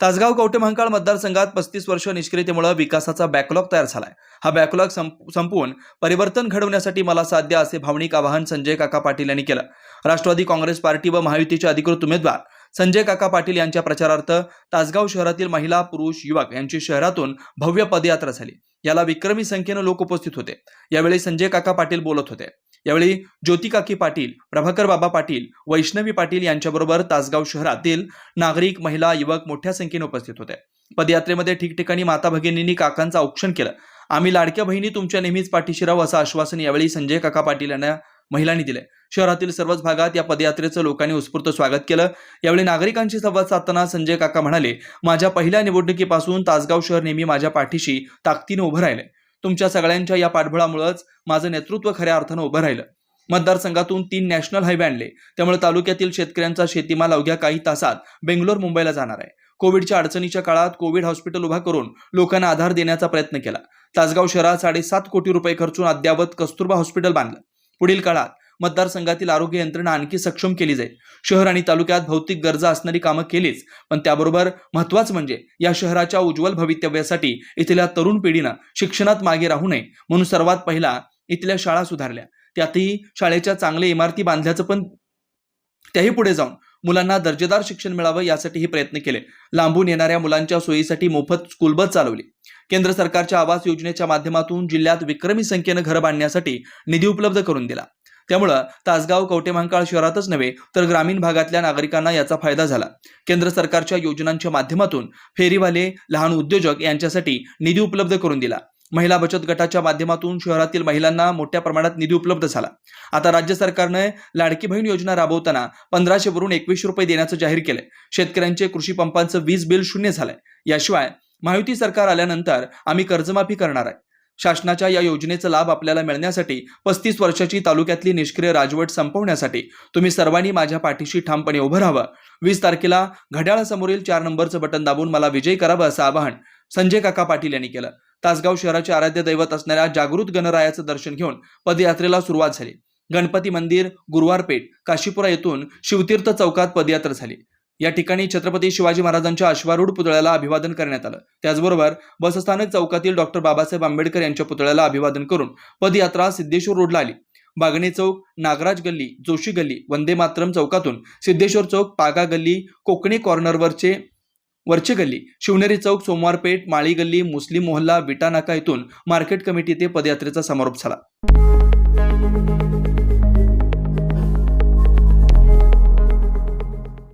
तासगाव कवटेमहांकाळ मतदारसंघात पस्तीस वर्ष निष्क्रियतेमुळे विकासाचा बॅकलॉग तयार झालाय. हा बॅकलॉग संपवून परिवर्तन घडवण्यासाठी मला साध्य असे भावनिक आवाहन संजय काका पाटील यांनी केलं. राष्ट्रवादी काँग्रेस पार्टी व महायुतीचे अधिकृत उमेदवार संजय काका पाटील यांच्या प्रचारार्थ तासगाव शहरातील महिला पुरुष युवक यांची शहरातून भव्य पदयात्रा झाली. याला विक्रमी संख्येनं लोक उपस्थित होते. यावेळी संजय काका पाटील बोलत होते. यावेळी ज्योतिकाकी पाटील प्रभाकर बाबा पाटील वैष्णवी पाटील यांच्याबरोबर तासगाव शहरातील नागरिक महिला युवक मोठ्या संख्येने उपस्थित होते. पदयात्रेमध्ये ठिकठिकाणी माता भगिनींनी काकांचं औक्षण केलं. आम्ही लाडक्या बहिणी तुमच्या नेहमीच पाठीशी राहू असं आश्वासन यावेळी संजय काका पाटील यांना महिलांनी दिले. शहरातील सर्वच भागात या पदयात्रेचं लोकांनी उत्स्फूर्त स्वागत केलं. यावेळी नागरिकांशी संवाद साधताना संजय काका म्हणाले माझ्या पहिल्या निवडणुकीपासून तासगाव शहर नेहमी माझ्या पाठीशी ताकदीने उभं राहिले. तुमच्या सगळ्यांच्या या पाठबळामुळेच माझं नेतृत्व खऱ्या अर्थानं उभं राहिलं. मतदारसंघातून तीन नॅशनल हायवे आणले. त्यामुळे तालुक्यातील शेतकऱ्यांचा शेतीमाल अवघ्या काही तासात बेंगलोर मुंबईला जाणार आहे. कोविडच्या अडचणीच्या काळात कोविड हॉस्पिटल उभा करून लोकांना आधार देण्याचा प्रयत्न केला. तासगाव शहरात साडेसात कोटी रुपये खर्चून अद्यावत कस्तुरबा हॉस्पिटल बांधलं. पुढील काळात मतदारसंघातील आरोग्य यंत्रणा आणखी सक्षम केली जाईल. शहर आणि तालुक्यात भौतिक गरजा असणारी कामं केलीच पण त्याबरोबर महत्वाचं म्हणजे या शहराच्या उज्ज्वल भवितव्यासाठी इथल्या तरुण पिढीनं शिक्षणात मागे राहू नये म्हणून सर्वात पहिला इथल्या शाळा सुधारल्या. त्यातही शाळेच्या चांगल्या इमारती बांधल्याचं पण त्याही पुढे जाऊन मुलांना दर्जेदार शिक्षण मिळावं यासाठीही प्रयत्न केले. लांबून येणाऱ्या मुलांच्या सोयीसाठी मोफत स्कूल बस चालवली. केंद्र सरकारच्या आवास योजनेच्या माध्यमातून जिल्ह्यात विक्रमी संख्येनं घरं बांधण्यासाठी निधी उपलब्ध करून दिला. त्यामुळं तासगाव कवटेमहांकाळ शहरातच नव्हे तर ग्रामीण भागातल्या नागरिकांना याचा फायदा झाला. केंद्र सरकारच्या योजनांच्या माध्यमातून फेरीवाले लहान उद्योजक यांच्यासाठी निधी उपलब्ध करून दिला. महिला बचत गटाच्या माध्यमातून शहरातील महिलांना मोठ्या प्रमाणात निधी उपलब्ध झाला. आता राज्य सरकारने लाडकी बहीण योजना राबवताना पंधराशे वरून एकवीसशे रुपये देण्याचं जाहीर केलंय. शेतकऱ्यांचे कृषी पंपांचं वीज बिल शून्य झालंय. याशिवाय महायुती सरकार आल्यानंतर आम्ही कर्जमाफी करणार आहे. शासनाच्या या योजनेचा लाभ आपल्याला मिळण्यासाठी पस्तीस वर्षाची तालुक्यातली निष्क्रिय राजवट संपवण्यासाठी तुम्ही सर्वांनी माझ्या पाठीशी ठामपणे उभं राहावं. वीस तारखेला घड्याळासमोरील चार नंबरचं बटन दाबून मला विजयी करावं असं आवाहन संजय काका पाटील यांनी केलं. तासगाव शहराचे आराध्य दैवत असणाऱ्या जागृत गणरायाचं दर्शन घेऊन पदयात्रेला सुरुवात झाली. गणपती मंदिर गुरुवारपेठ काशीपुरा येथून शिवतीर्थ चौकात पदयात्रा झाली. या ठिकाणी छत्रपती शिवाजी महाराजांच्या अश्वारूढ पुतळ्याला अभिवादन करण्यात आलं. त्याचबरोबर बसस्थानक चौकातील डॉक्टर बाबासाहेब आंबेडकर यांच्या पुतळ्याला अभिवादन करून पदयात्रा सिद्धेश्वर रोडला आली. बागणे चौक नागराज गल्ली जोशी गल्ली वंदे मातरम चौकातून सिद्धेश्वर चौक पागा गल्ली कोकणी कॉर्नरवरचे वरचे गल्ली शिवनेरी चौक सोमवारपेठ माळी गल्ली मुस्लिम मोहल्ला विटा नाका येथून मार्केट कमिटी ते पदयात्रेचा समारोप झाला.